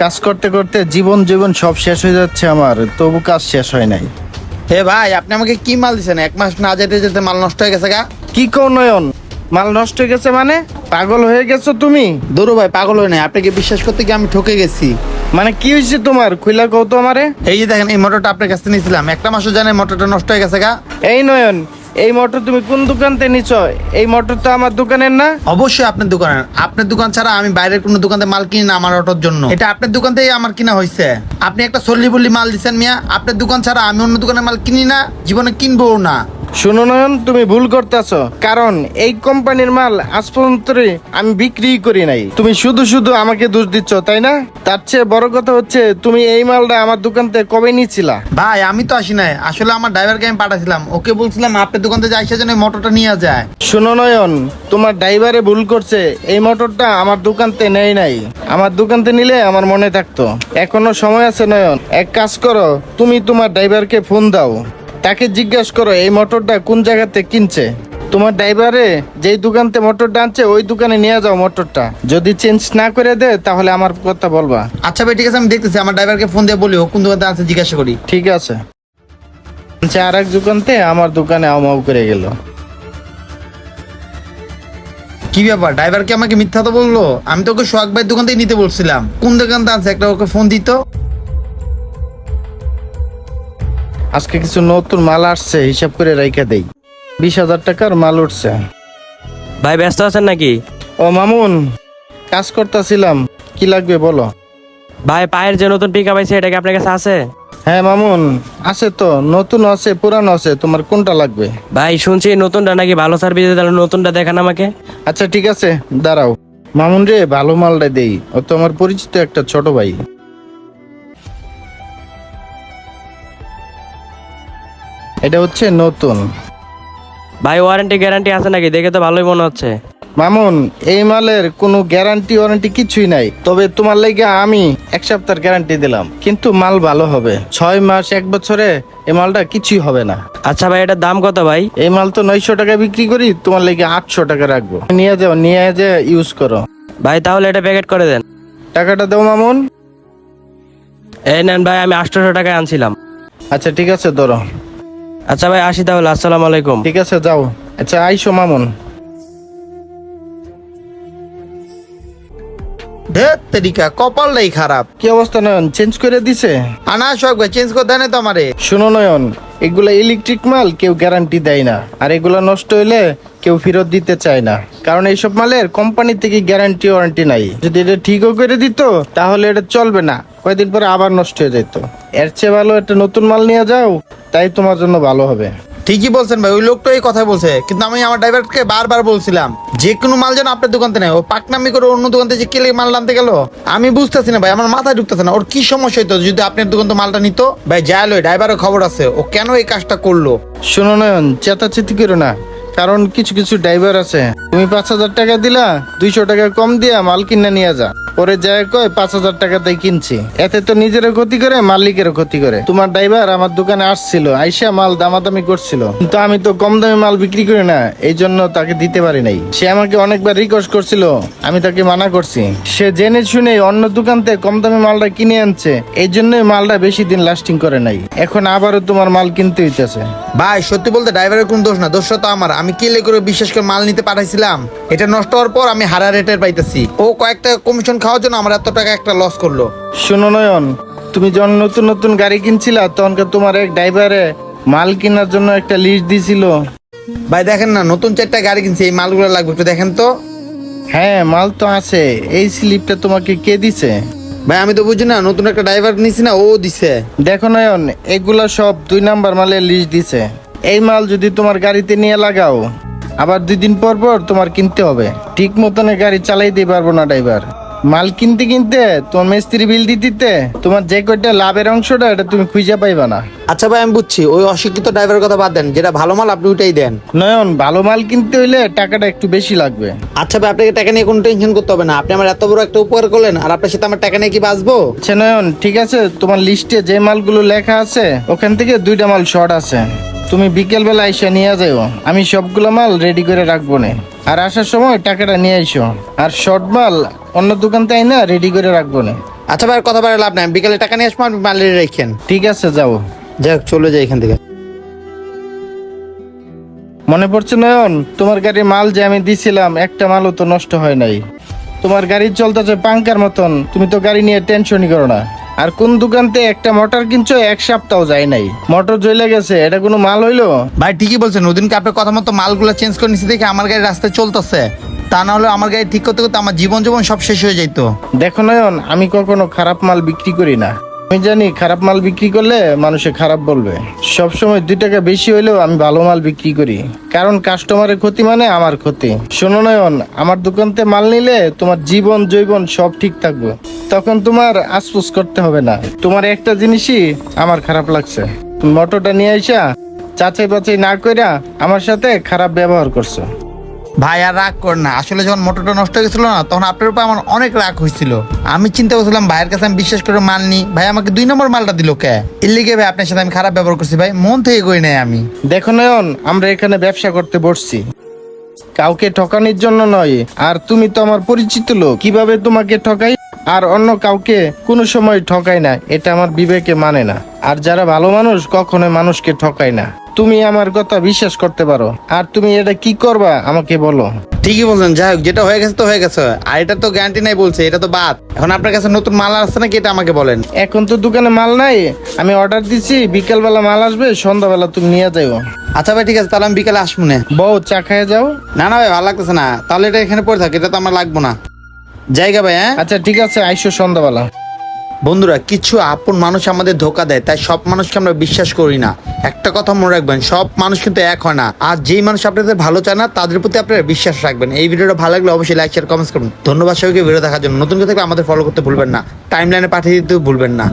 কাজ করতে করতে জীবন জীবন সব শেষ হয়ে যাচ্ছে আমার তবু কাজ শেষ হয় নাই। হে ভাই আপনি আমাকে কি মাল দিছেন? এক মাস না যেতে যেতে মাল নষ্ট হয়ে গেছে গা। কি কো নয়ন? মাল নষ্ট হয়ে গেছে মানে? পাগল হয়ে গেছো তুমি? দৌড়ো ভাই পাগল হয়ে নাই। আপনাকে বিশ্বাস করতে গিয়ে আমি ঠকে গেছি? মানে কি হয়েছে তোমার? খুইলা কও তো আমারে। এই যে দেখেন এই মোটরটা আপনার কাছে নিয়েছিলাম। একটা মাসও জানে মোটরটা নষ্ট হয়ে গেছে গা। এই নয়ন এই মোটর তুমি কোন দোকান থেকে নিছো? এই মোটর তো আমার দোকানের না। অবশ্যই আপনার দোকানের। আপনার দোকান ছাড়া আমি বাইরের কোন দোকান মাল কিনি না আমার অটোর জন্য। এটা আপনার দোকান থেকে আমার কিনা হয়েছে। আপনি একটা সল্লি বল্লি মাল দিচ্ছেন মিয়া। আপনার দোকান ছাড়া আমি অন্য দোকানে মাল কিনি না, জীবনে কিনবো না। শুনো নয়ন তুমি ভুল করতেছো। কারণ এই কোম্পানির মাল আজ পর্যন্ত আমি বিক্রি করি নাই। তুমি শুধু শুধু আমাকে দোষ দিচ্ছ তাই না? তার চেয়ে বড় কথা হচ্ছে তুমি এই মালটা আমার দোকান থেকে কবে নিয়েছিলা ভাই আমি তো আসি নাই। আসলে আমার ড্রাইভারকে আমি পাঠাছিলাম। ওকে বলছিলাম আপনার দোকান থেকে যাই সেজন্য মোটরটা নিয়ে যায়। শুনো নয়ন তোমার ড্রাইভারে ভুল করছে। এই মোটরটা আমার দোকানতে নেই নাই। আমার দোকানতে নিলে আমার মনে থাকতো। এখনও সময় আছে নয়ন এক কাজ করো তুমি তোমার ড্রাইভারকে ফোন দাও। তাকে জিজ্ঞেস করো এই মোটরটা কোন জায়গাতে কিনছে? তোমার ড্রাইভারে যেই দোকানতে মোটরটা আনছে ওই দোকানে নিয়ে যাও মোটরটা। যদি চেঞ্জ না করে দে তাহলে আমার কথা বলবা। আচ্ছা ভাই ঠিক আছে আমি দেখতেছি। আমার ড্রাইভারকে ফোন দিয়ে বলি ও কোন দোকান থেকে আছে জিজ্ঞাসা করি। ঠিক আছে। আচ্ছা আর এক দোকানতে আমার দোকানে আমাও করে গেল। কি ব্যাপার? ড্রাইভার কি আমাকে মিথ্যা তো বলল? আমি তো ওকে সোহাগ ভাইয়ের দোকান থেকে নিতে বলছিলাম। কোন দোকানতে আছে? একটা ওকে ফোন দিত। আজকে কিছু নতুন মাল আসছে হিসাব করে রাইখা দেই। বিশ হাজার টাকার মাল উঠছে। ভাই ব্যস্ত আছেন নাকি? ও মামুন কাজ করতেছিলাম। কি লাগবে বলো? ভাই পায়ের যে নতুন পিক আপ আছে এটা কি আপনার কাছে আছে? হ্যাঁ মামুন আছে তো। নতুন আছে পুরানো আছে। তোমার কোনটা লাগবে? ভাই শুনছি নতুনটা নাকি ভালো সার্ভিস তাহলে নতুনটা দেখান আমাকে। আচ্ছা ঠিক আছে দাঁড়াও। মামুন রে ভালো মালটা দেই। ও তো আমার পরিচিত একটা ছোট ভাই। এটা হচ্ছে নতুন। ভাই ওয়ারেন্টি গ্যারান্টি আছে নাকি? দেখে তো ভালোই মনে হচ্ছে। মামুন এই মালের কোনো গ্যারান্টি ওয়ারেন্টি কিছুই নাই। তবে তোমার লাগে আমি এক সপ্তাহের গ্যারান্টি দিলাম। কিন্তু মাল ভালো হবে। ছয় মাস এক বছরে এই মালটা কিছুই হবে না। আচ্ছা ভাই এটার দাম কত ভাই? এই মাল তো নয়শো টাকা বিক্রি করি তোমার লাগে আটশো টাকা রাখব। নিয়ে যাও নিয়ে যে ইউজ করো। ভাই তাহলে এটা প্যাকেট করে দেন। টাকাটা দাও মামুন। এই নেন ভাই আমি আটশোশো টাকায় আনছিলাম। আচ্ছা ঠিক আছে ধরো। আচ্ছা ভাই আসি তাহলে আসসালামু আলাইকুম। ঠিক আছে যাও। আচ্ছা আইসো মামুন। ধেত তেরিকা কপালটাই খারাপ। কি অবস্থা নয়ন? চেঞ্জ করে দিছে? আনা ভাই চেঞ্জ করে দেয় না তো আমারে। শোনো নয়ন এগুলা ইলেকট্রিক মাল কেউ গ্যারান্টি দেয় না। আর এগুলা নষ্ট হইলে কেউ ফেরত দিতে চায় না। কারণ এইসব মালের কোম্পানি থেকে গ্যারান্টি ওয়ারেন্টি নাই। যদি এটা ঠিকও করে দিত তাহলে এটা চলবে না। কয়েকদিন পরে আবার নষ্ট হয়ে যেত এর চেয়ে ভালো একটা নতুন মাল নিয়ে যাও তাই তোমার জন্য ভালো হবে। ঠিকই বলছেন ভাই ওই লোকটা এই কথা বলছে। কিন্তু আমি আমার ড্রাইভারকে বারবার বলছিলাম যে কোনো মাল যেন আপনার দোকানতে নেয়। ও পাকনামি করে অন্য দোকান থেকে যে কেলে মাল আনতে গেল? আমি বুঝতেছি না ভাই আমার মাথায় ঢুকতেছে না। ওর কি সমস্যা হইতো যদি আপনার দোকান তো মালটা নিত? ভাই যাই লই ড্রাইভারের খবর আছে। ও কেন এই কাজটা করল? শোনো নয়ন চেতাচেতি করো না। কারণ কিছু কিছু ড্রাইভার আছে। তুমি পাঁচ হাজার টাকা দিলা দুইশো টাকা কম দিয়া মাল কিনে নিয়ে যা। পরে যায় কয়, পাঁচ হাজার টাকাতেই কিনছি। এতে তো নিজেরও ক্ষতি করে, মালিকেরও ক্ষতি করে। তোমার ড্রাইভার আমার দোকানে আসছিল, আইসা মাল দামাদামি করছিল। কিন্তু আমি তো কম দামে মাল বিক্রি করি না, এই জন্য তাকে দিতে পারি নাই। সে আমাকে অনেকবার রিকোয়েস্ট করছিল, আমি তাকে মানা করছি। সে জেনে শুনে অন্য দোকান থেকে কম দামে মালটা কিনে আনছে, এই জন্যই মালটা বেশি দিন লাস্টিং করে নাই। এখন আবারও তোমার মাল কিনতে হইতেছে। ভাই সত্যি বলতে ড্রাইভারের কোনো দোষ না দোষটা তো আমার। আমি কেলে করে বিশ্বাস করে মাল নিতে পাঠাইছিলাম। এটা নষ্ট হওয়ার পর আমি হারা রেটের পাইতেছি। ও কয়েকটা কমিশন খাওয়ার জন্য আমার এত টাকা একটা লস করল। শোনো নয়ন তুমি যখন নতুন নতুন গাড়ি কিনছিলা তখনকার তোমার এক ড্রাইভারে মাল কেনার জন্য একটা লিস্ট দিছিল? ভাই দেখেন না নতুন চারটা গাড়ি কিনছি এই মালগুলো লাগবে একটু দেখেন তো। হ্যাঁ মাল তো আছে এই স্লিপটা তোমাকে কে দিছে? ভাই, আমি তো বুঝি না, নতুন একটা ড্রাইভার নিছি না, ও দিছে। দেখো নয়ন, এগুলা সব দুই নাম্বার মালের লিস্ট দিছে। এই মাল যদি তোমার গাড়িতে নিয়ে লাগাও, আবার দুই দিন পর পর তোমার কিনতে হবে। ঠিক মতনে গাড়ি চালাই চালাইতে পারব না ড্রাইভার মাল কিনতে কিনতে তোমার মিস্ত্রি বিল দিতে দিতে তোমার যে কয়টা লাভের অংশটা এটা তুমি খুঁজে পাইবা না। আচ্ছা ভাই আমি বুঝছি। ওই অশিক্ষিত ড্রাইভারের কথা বাদ দেন। যেটা ভালো মাল আপনি ওইটাই দেন। নয়ন ভালো মাল কিনতে হইলে টাকাটা একটু বেশি লাগবে। আচ্ছা ভাই আপনাকে টাকা নিয়ে কোনো টেনশন করতে হবে না। আপনি আমার এত বড় একটা উপকার করলেন আর আপনার সাথে আমার টাকা নিয়ে কি বাঁচবো? আচ্ছা নয়ন ঠিক আছে তোমার লিস্টে যে মালগুলো লেখা আছে ওখান থেকে দুইটা মাল শর্ট আছে। তুমি বিকেল বেলা এসে নিয়ে যাও আমি সবগুলো মাল রেডি করে রাখব না। আর আসার সময় টাকাটা নিয়ে আইসো। আর শর্ট মাল অন্য দোকান থেকে না রেডি করে রাখব না। আচ্ছা ভাই কথা বলে লাভ নাই। বিকালে টাকা নিয়ে আসব আপনি মাল রেখেন। ঠিক আছে যাও যাই হোক চলে যাই এখান থেকে। মনে পড়ছে নয়ন তোমার গাড়ির মাল যে আমি দিছিলাম একটা মালও তো নষ্ট হয় নাই। তোমার গাড়ি চলতেছে পাঙ্কার মতন তুমি তো গাড়ি নিয়ে টেনশনই করো না। আর কোন দোকানতে একটা মোটর কিনছো এক সপ্তাহ যায় নাই। মোটর জ্বলে গেছে এটা কোনো মাল হইল? ভাই ঠিকই বলছেন ওদিনকে আপনার কথা মতো মালগুলো চেঞ্জ করে নিচ্ছি দেখে আমার গাড়ি রাস্তায় চলতেছে। তা না হলে আমার গাড়ি ঠিক করতে করতে আমার জীবন জীবন সব শেষ হয়ে যাইতো। দেখো নয়ন, আমি কখনো খারাপ মাল বিক্রি করি না। আমি জানি খারাপ মাল বিক্রি করলে মানুষে খারাপ বলবে। সব সময় দুই টাকা বেশি হইলেও আমি ভালো মাল বিক্রি করি। কারণ কাস্টমারের ক্ষতি মানে আমার ক্ষতি। শোনো নয়ন, আমার দোকানতে মাল নিলে তোমার জীবন জৈবন সব ঠিক থাকবে। তখন তোমার আশপুস করতে হবে না। তোমার একটা জিনিসই আমার খারাপ লাগছে। মোটরটা নিয়ে আইসা চাচাই বাচাই না কইরা আমার সাথে খারাপ ব্যবহার করছ। ভাই, আর রাগ কর না। আসলে যখন মোটরটা নষ্ট হয়ে গেছিল না, তখন আপনার উপর আমার অনেক রাগ হয়েছিল। আমি চিন্তা করছিলাম, ভাইয়ের কাছে আমি বিশ্বাস করে মাল নি। ভাই, আমাকে দুই নম্বর মালটা দিল কে? এর লিগে ভাই, আপনার সাথে আমি খারাপ ব্যবহার করছি ভাই। মন থেকে কই নাই আমি? দেখো নয়ন, আমরা এখানে ব্যবসা করতে বসছি। কাউকে ঠকানোর জন্য নয়। আর তুমি তো আমার পরিচিত লোক। কীভাবে তোমাকে ঠকাই? আর অন্য কাউকে কোনো সময় ঠকাই না। এটা আমার বিবেকে মানে না। আর যারা ভালো মানুষ কখনো মানুষকে ঠকায় না। তুমি আমার কথা বিশ্বাস করতে পারো। আর তুমি এটা কি করবা আমাকে বলো। ঠিকই বলছেন যাই হোক যেটা হয়ে গেছে তো হয়ে গেছে। আর এটা তো গ্যারান্টি নাই বলছে এটা তো বাদ। এখন আপনার কাছে নতুন মাল আসছে নাকি এটা আমাকে বলেন। এখন তো দোকানে মাল নাই আমি অর্ডার দিছি বিকালবেলা মাল আসবে সন্ধ্যাবেলা তুমি নিয়ে যাও আচ্ছা ভাই ঠিক আছে তাহলে আমি বিকালে আসব না। বউ চা খাইয়ে যাও। না না ভাই ভালো লাগতেছে না। তাহলে এটা এখানে পড়ে থাকে এটা তো আমার লাগবো না। জায়গা ভাই হ্যাঁ? আচ্ছা ঠিক আছে আইসো সন্ধ্যাবেলা। বন্ধুরা, কিছু আপন মানুষ আমাদের ধোকা দেয়, তাই সব মানুষকে আমরা বিশ্বাস করি না। একটা কথা মনে রাখবেন, সব মানুষ কিন্তু এক হয় না। আর যেই মানুষ আপনাদের ভালো চায় না, তাদের প্রতি আপনারা বিশ্বাস রাখবেন। এই ভিডিওটা ভালো লাগলে অবশ্যই লাইক শেয়ার কমেন্টস করুন ধন্যবাদ সবাইকে ভিডিও দেখার জন্য। নতুন কথা আমাদের ফলো করতে ভুলবেন না। টাইম লাইনে পাঠিয়ে দিতে ভুলবেন না।